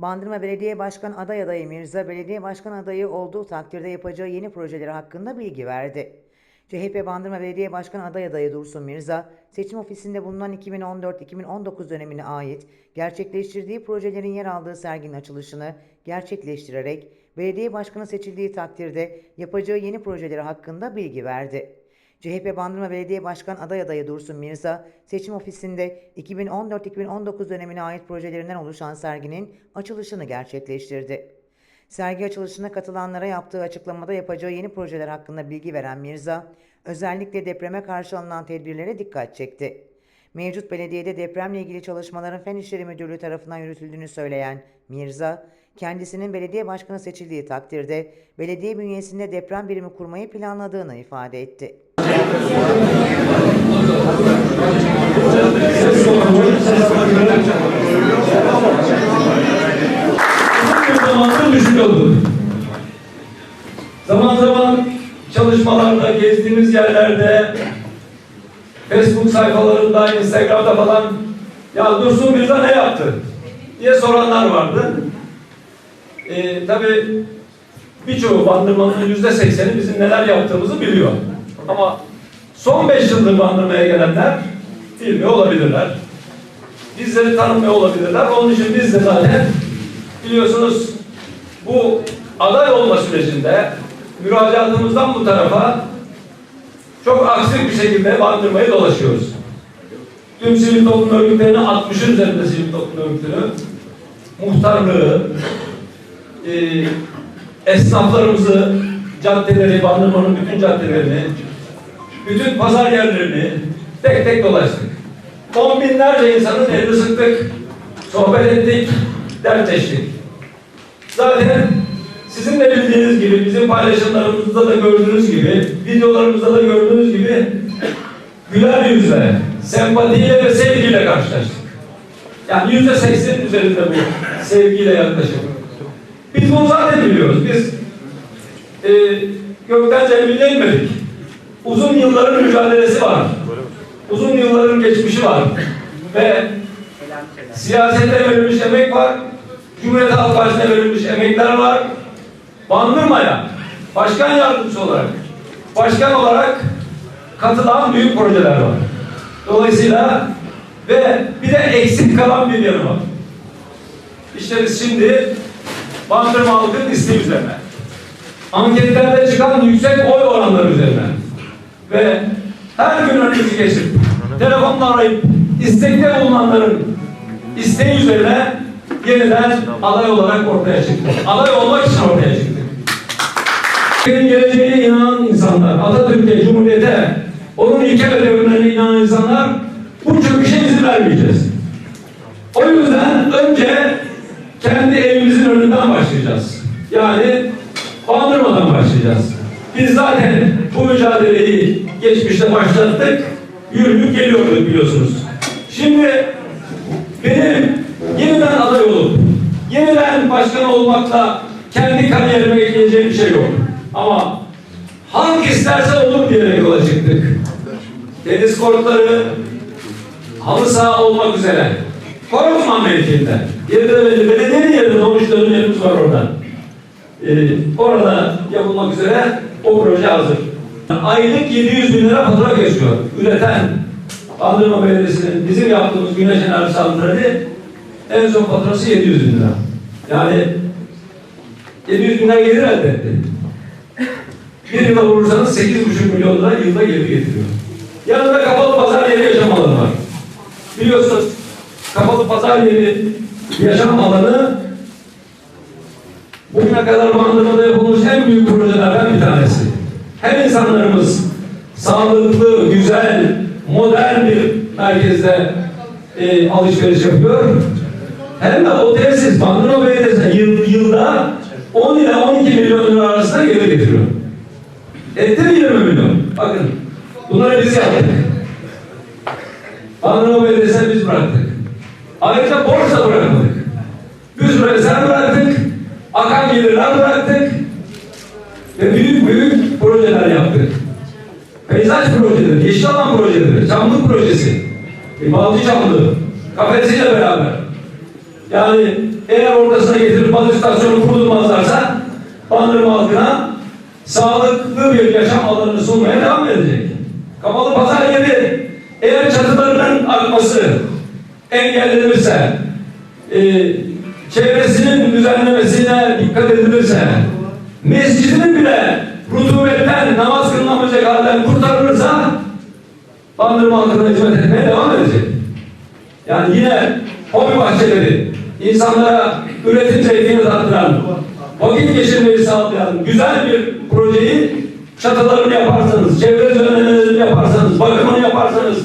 Bandırma Belediye Başkan aday adayı Mirza, belediye başkan adayı olduğu takdirde yapacağı yeni projeleri hakkında bilgi verdi. CHP Bandırma Belediye Başkan aday adayı Dursun Mirza, seçim ofisinde bulunan 2014-2019 dönemine ait gerçekleştirdiği projelerin yer aldığı serginin açılışını gerçekleştirerek belediye başkanı seçildiği takdirde yapacağı yeni projeleri hakkında bilgi verdi. CHP Bandırma Belediye Başkan aday adayı Dursun Mirza, seçim ofisinde 2014-2019 dönemine ait projelerinden oluşan serginin açılışını gerçekleştirdi. Sergi açılışına katılanlara yaptığı açıklamada yapacağı yeni projeler hakkında bilgi veren Mirza, özellikle depreme karşı alınan tedbirlere dikkat çekti. Mevcut belediyede depremle ilgili çalışmaların Fen İşleri Müdürlüğü tarafından yürütüldüğünü söyleyen Mirza, kendisinin belediye başkanı seçildiği takdirde belediye bünyesinde deprem birimi kurmayı planladığını ifade etti. Zamanda düşünüyorduk. Zaman zaman çalışmalarda, gezdiğimiz yerlerde, Facebook sayfalarında, Instagram'da falan ya Dursun Mirza ne yaptı diye soranlar vardı. Ee, tabii birçoğu bandırmanın yüzde sekseni bizim neler yaptığımızı biliyor. Ama son beş yıldır bandırmaya gelenler bilmiyor olabilirler. Bizleri tanımıyor olabilirler. Onun için biz de zaten biliyorsunuz bu aday olma sürecinde müracaatımızdan bu tarafa çok aksik bir şekilde bandırmayı dolaşıyoruz. Tüm sivil toplum örgütlerini 60'ın üzerinde sivil toplum örgütünü, muhtarlığı, e, esnaflarımızı, caddeleri, bandırmanın bütün caddelerini, bütün pazar yerlerini tek tek dolaştık. On binlerce insanın elini sıktık, sohbet ettik, dertleştik. Zaten sizin de bildiğiniz gibi, bizim paylaşımlarımızda da gördüğünüz gibi, videolarımızda da gördüğünüz gibi güler yüzle, sempatiyle ve sevgiyle karşılaştık. Yani yüzde seksenin üzerinde bu sevgiyle yaklaşım. Biz bunu zaten biliyoruz. Biz e, gökten cemile inmedik. Mücadelesi var. Uzun yılların geçmişi var. Ve siyasete verilmiş emek var. Cumhuriyet Halk Partisi'ne verilmiş emekler var. Bandırmaya başkan yardımcısı olarak, başkan olarak katılan büyük projeler var. Dolayısıyla ve bir de eksik kalan bir yanı var. İşte biz şimdi Bandırma halkının isteği üzerine, anketlerde çıkan yüksek oy oranları üzerine ve her gün önümüzü geçip telefonla arayıp istekte bulunanların isteği üzerine yeniden aday olarak ortaya çıktık. Aday olmak için ortaya çıktık. Ülkenin geleceğine inanan insanlar, Atatürk'e, Cumhuriyet'e, onun ilke ve devrimlerine inanan insanlar bu çöküşe izin vermeyeceğiz. O yüzden önce kendi evimizin önünden başlayacağız. Yani bandırmadan başlayacağız. Biz zaten bu mücadeleyi geçmişte başlattık, yürüyüp geliyorduk biliyorsunuz. Şimdi benim yeniden aday olup yeniden başkan olmakla kendi kariyerime ekleyeceğim bir şey yok. Ama halk isterse olur diyerek yola çıktık. Deniz kortları, halı saha olmak üzere Korkman mevkiinde. Belli. Belediyenin yerinde olmuş dönümlerimiz var orada. Ee, orada yapılmak üzere o proje hazır. Aylık 700 bin lira fatura geçiyor. Üreten Bandırma Belediyesi'nin bizim yaptığımız güneş enerji santrali en son faturası 700 bin lira. Yani 700 bin lira gelir elde etti. Bir yılda vurursanız 8,5 milyon lira yılda gelir getiriyor. Yanında kapalı pazar yeri yaşam alanı var. Biliyorsunuz kapalı pazar yeri yaşam alanı bugüne kadar Bandırma'da yapılmış en büyük projelerden bir tanesi. Hem insanlarımız sağlıklı, güzel, modern bir merkezde e, alışveriş yapıyor. Hem de o tesis Bandırma Belediyesi yıl, yılda 10 ile 12 milyon lira arasında gelir getiriyor. Etti mi 20 milyon? Bakın bunları biz yaptık. Bandırma Belediyesi'ne biz bıraktık. Ayrıca borsa bırakmadık. Biz rezerv bıraktık. Akan gelirler bıraktık. Ve büyük büyük projeler yaptık. Peyzaj projeleri, yeşil alan projeleri, çamlık projesi, e, balcı çamlığı, kafesiyle beraber. Yani eğer ortasına getirip baz istasyonu kurdurmazlarsa Bandırma halkına sağlıklı bir yaşam alanını sunmaya devam edecek. Kapalı pazar yeri eğer çatılarının akması engellenirse, e, çevresinin düzenlemesine dikkat edilirse, mescidinin bile rutubetten namaz kılınamayacak halden kurtarılırsa Bandırma halkına hizmet etmeye devam edecek. Yani yine hobi bahçeleri, insanlara üretim zevkini tattıran, vakit geçirmeyi sağlayan güzel bir projeyi çatılarını yaparsanız, çevre düzenlemelerini yaparsanız, bakımını yaparsanız,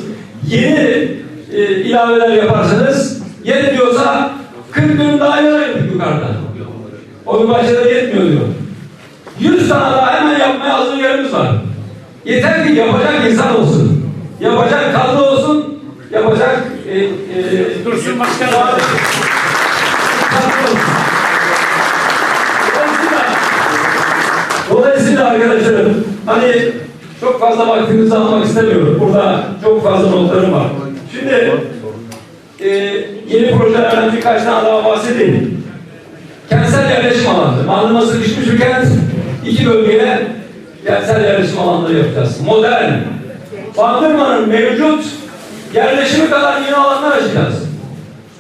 yeni e, ilaveler yaparsanız, yetmiyorsa 40 gün daha yarayın yukarıda. Hobi bahçeleri yetmiyor diyor. 100 tane daha hemen yapmaya hazır yerimiz var. Yeter ki yapacak insan olsun. Yapacak kadro olsun. Yapacak e, e, Dursun olsun. Dolayısıyla, dolayısıyla arkadaşlarım hani çok fazla vaktinizi almak istemiyorum. Burada çok fazla notlarım var. Şimdi e, yeni projelerden birkaç tane daha bahsedeyim. Kentsel yerleşim alanları. Bandırma sıkışmış bir kent. İki bölgeye kentsel yerleşim alanları yapacağız. Modern. Bandırmanın mevcut yerleşimi kadar yeni alanlar açacağız.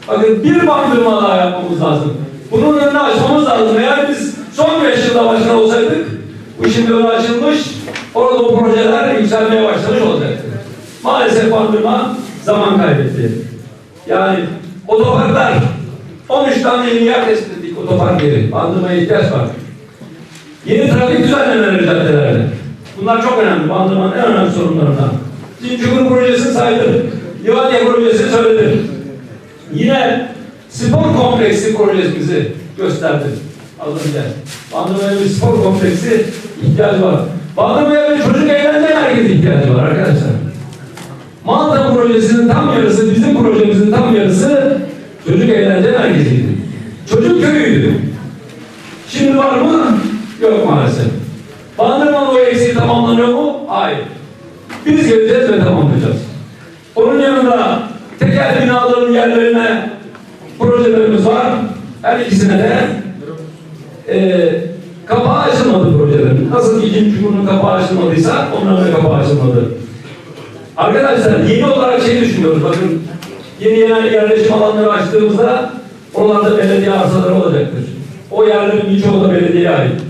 Bakın bir bandırma daha yapmamız lazım. Bunun önünü açmamız lazım. Eğer biz son beş yılda başına olsaydık, bu şimdi önü açılmış, orada o projeler yükselmeye başlamış olacaktı. Maalesef bandırma zaman kaybetti. Yani otoparklar, 13 tane yeni yer tespit ettik otopark yeri. Bandırmaya ihtiyaç var. Yeni trafik düzenlemeleri caddelerde. Bunlar çok önemli. Bandırmanın en önemli sorunlarından. Zincirkur projesini saydım. Livatya projesini söyledim. Yine spor kompleksi projemizi gösterdim az önce. Bandırmaya bir spor kompleksi ihtiyacı var. Bandırmaya bir çocuk eğlence merkezi ihtiyacı var arkadaşlar. Malta projesinin tam yarısı, bizim projemizin tam yarısı çocuk eğlence merkeziydi. Çocuk köyüydü. Şimdi var mı? Yok maalesef. Bandırmanın o eksiği tamamlanıyor mu? Hayır. Biz geleceğiz ve tamamlayacağız. Onun yanında tekel binaların yerlerine projelerimiz var. Her ikisine de e, kapağı açılmadı projelerin. Nasıl ki ikinci cumhurun kapağı açılmadıysa onların da kapağı açılmadı. Arkadaşlar yeni olarak şey düşünüyoruz. Bakın yeni yerleşim alanları açtığımızda oralarda belediye arsaları olacaktır. O yerlerin birçoğu da belediyeye ait.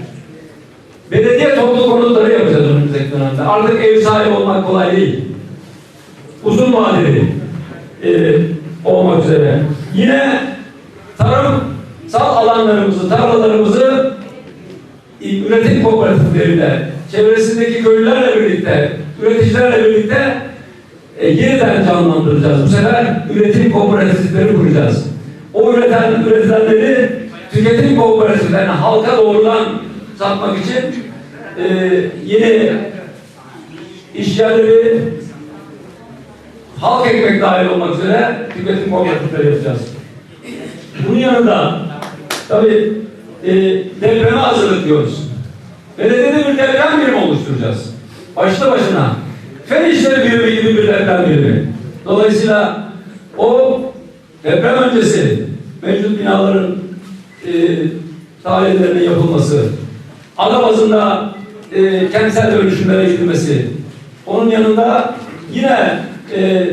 Belediye toplu konutları yapacağız önümüzdeki dönemde. Artık ev sahibi olmak kolay değil. Uzun vadeli e, olmak üzere. Yine tarımsal alanlarımızı, tarlalarımızı üretim kooperatifleriyle, çevresindeki köylülerle birlikte, üreticilerle birlikte e, yeniden canlandıracağız. Bu sefer üretim kooperatifleri kuracağız. O üreten, üretilenleri tüketim kooperatiflerine halka doğrudan satmak için e, yeni iş yerleri halk ekmek dahil olmak üzere tüketim kooperatifleri yapacağız. Bunun yanında tabii e, depreme hazırlık diyoruz. Belediyede bir deprem birimi oluşturacağız. Başlı başına. Fen işleri birimi gibi bir deprem birimi. Dolayısıyla o deprem öncesi mevcut binaların e, tahliyelerinin yapılması, ada bazında e, kentsel dönüşümlere gidilmesi, onun yanında yine e,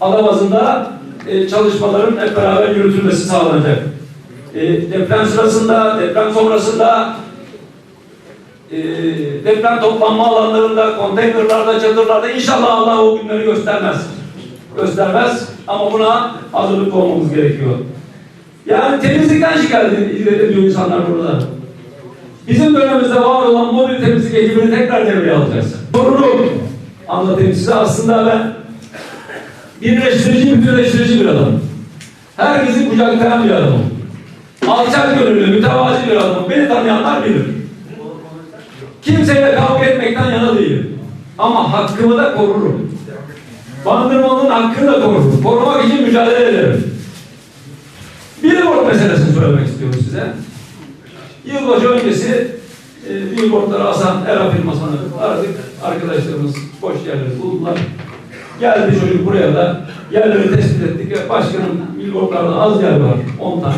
ada bazında e, çalışmaların hep beraber yürütülmesi sağlanacak. E, deprem sırasında, deprem sonrasında e, deprem toplanma alanlarında, konteynerlarda, çadırlarda inşallah Allah o günleri göstermez. Göstermez ama buna hazırlıklı olmamız gerekiyor. Yani temizlikten şikayet ediyor insanlar burada. Bizim dönemimizde var olan mobil temizlik ekibini tekrar devreye alacağız. Sorunu anlatayım size. Aslında ben birleştirici, bütünleştirici bir adamım. Herkesi kucaklayan bir adamım. Alçak gönüllü, mütevazi bir adamım. Beni tanıyanlar bilir. Kimseyle kavga etmekten yana değilim. Ama hakkımı da korurum. Bandırmanın hakkını da korurum. Korumak için mücadele ederim. Billboard meselesini söylemek istiyorum size. Yılbaşı öncesi e, billboardları asan Era firmasını aradık. Arkadaşlarımız boş yerleri buldular. Geldi çocuk buraya da yerleri tespit ettik. ve Başkanım billboardlarda az yer var. 10 tane.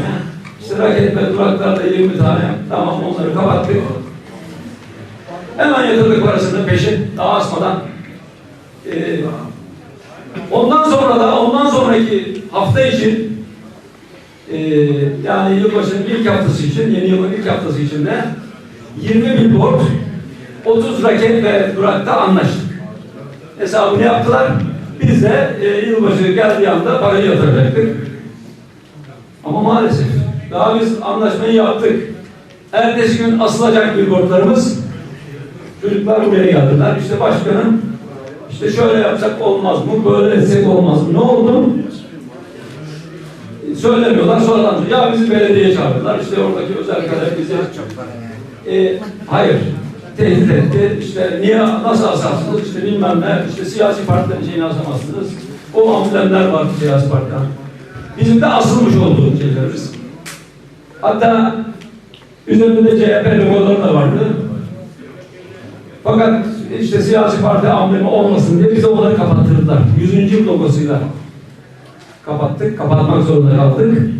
İşte raket ve duraklarda 20 tane. Tamam onları kapattık. Hemen yatırdık parasını peşin daha asmadan. Ee, ondan sonra da ondan sonraki hafta için ee, yani yılbaşının ilk haftası için, yeni yılın ilk haftası için de 20 billboard, 30 raket ve durakta anlaştık. Hesabını yaptılar. Biz de e, yılbaşı geldiği anda parayı yatıracaktık. Ama maalesef daha biz anlaşmayı yaptık. Ertesi gün asılacak billboardlarımız çocuklar buraya geldiler. İşte başkanım işte şöyle yapsak olmaz mı? Böyle etsek olmaz mı? Ne oldu? Söylemiyorlar. Sonradan ya bizi belediyeye çağırdılar. İşte oradaki özel kader bizi e, hayır tehdit etti. İşte niye nasıl asarsınız? İşte bilmem ne. İşte siyasi partilerin şeyini asamazsınız. O amblemler var siyasi partiden. Bizim de asılmış olduğu şeylerimiz. Hatta üzerinde CHP logoları da vardı. Fakat işte siyasi parti amblemi olmasın diye bize onları kapattırdılar. 100. yıl logosuyla kapattık, kapatmak zorunda kaldık.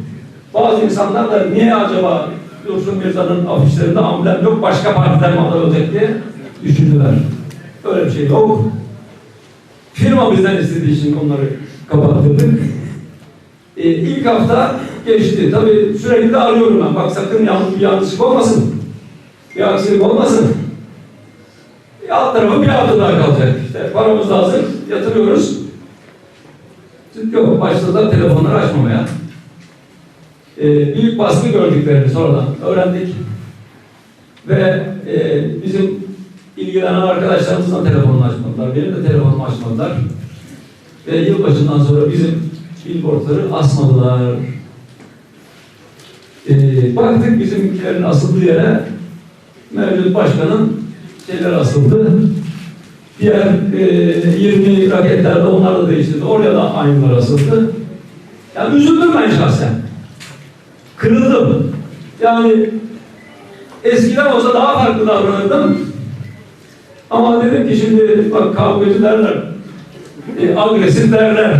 Bazı insanlar da niye acaba Dursun Mirza'nın afişlerinde amblem yok, başka partiden mi aday olacak diye düşündüler. Öyle bir şey yok. Firma bizden istediği için onları kapattırdık. Ee, ilk hafta geçti. Tabii sürekli de arıyorum ben. Bak sakın yanlış bir yanlışlık olmasın. Bir aksilik olmasın. E, alt tarafı bir hafta daha kalacak. İşte paramız hazır, yatırıyoruz. Yok, başladılar telefonları açmamaya. Ee, büyük baskı gördüklerini sonradan öğrendik. Ve e, bizim ilgilenen arkadaşlarımızdan telefonunu açmadılar. Benim de telefonumu açmadılar. Ve yılbaşından sonra bizim billboardları asmadılar. Ee, baktık bizimkilerin asıldığı yere mevcut başkanın şeyler asıldı. Diğer e, 20 raketler de onlar da değiştirdi. Oraya da aynılar asıldı. Yani üzüldüm ben şahsen. Kırıldım. Yani eskiden olsa daha farklı davranırdım. Ama dedim ki şimdi bak kavgacı derler, e, agresif derler,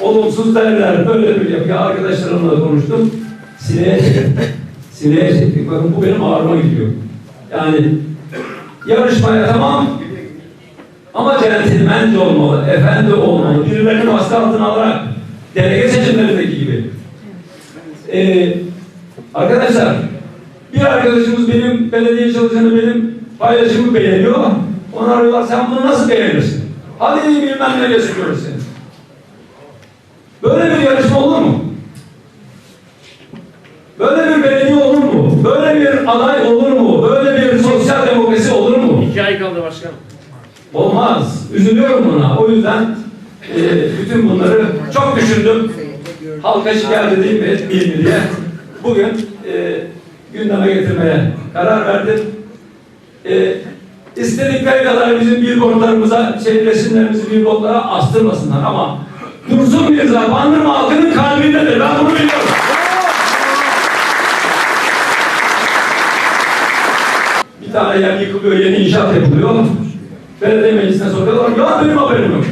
olumsuz derler, böyle bir yapı. Ya arkadaşlarımla da konuştum. Sineğe çektim. Sineğe çektik. Bakın bu benim ağrıma gidiyor. Yani yarışmaya tamam ama centilmence olmalı, efendi olmalı, birilerinin baskı altına alarak delege seçimlerindeki gibi. Ee, arkadaşlar, bir arkadaşımız benim belediye çalışanı benim paylaşımı beğeniyor. Onu arıyorlar, sen bunu nasıl beğenirsin? Hadi bilmem ne geçiyoruz seni. Böyle bir yarışma olur mu? Böyle bir belediye olur mu? Böyle bir aday olur mu? Böyle bir sosyal demokrasi olur mu? İki ay kaldı başkanım. Olmaz. Üzülüyorum buna. O yüzden e, bütün bunları çok düşündüm. Halka şikayet edeyim mi etmeyeyim mi diye bugün e, gündeme getirmeye karar verdim. E, istedikleri kadar bizim billboardlarımıza, şey, resimlerimizi billboardlara astırmasınlar ama Dursun Mirza Bandırma halkının kalbindedir. Ben bunu biliyorum. Bir tane yer yıkılıyor, yeni inşaat yapılıyor. Belediye meclisine soruyorlar. Ya benim haberim yok.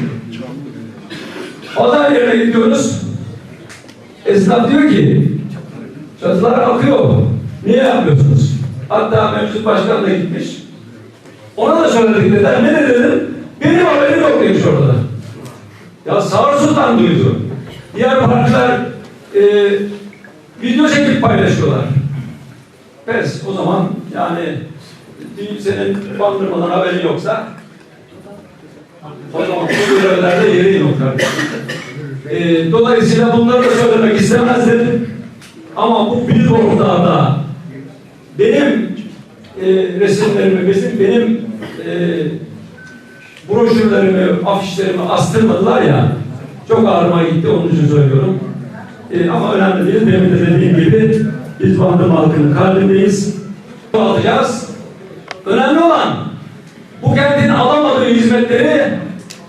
Pazar yerine gidiyoruz. Esnaf diyor ki çatılar akıyor. Niye yapmıyorsunuz? Hatta mevcut başkan da gitmiş. Ona da söyledik dediler. Ne dedim? Benim haberim yok demiş orada. Ya Sağır Sultan duydu. Diğer partiler e, video çekip paylaşıyorlar. Pes o zaman yani senin bandırmadan haberin yoksa o bu görevlerde yeri yok. Ee, dolayısıyla bunları da söylemek istemezdim. Ama bu billboardlarda benim e, resimlerimi, bizim, benim e, broşürlerimi, afişlerimi astırmadılar ya çok ağrıma gitti onun için söylüyorum. E, ama önemli değil. Benim de dediğim gibi biz Bandırma halkının kalbindeyiz. Alacağız. Önemli olan bu kentin alamadığı hizmetleri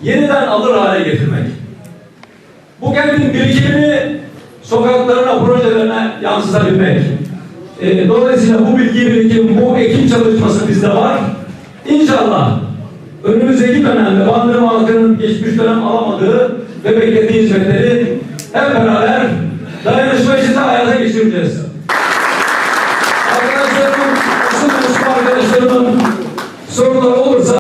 yeniden alır hale getirmek. Bu kentin birikimini sokaklarına, projelerine yansıtabilmek. E, dolayısıyla bu bilgi birikim, bu ekim çalışması bizde var. İnşallah önümüzdeki dönemde Bandırma halkının geçmiş dönem alamadığı ve beklediği hizmetleri hep beraber dayanışma içinde hayata geçireceğiz. arkadaşlarımın, usul usul arkadaşlarımın soruları olursa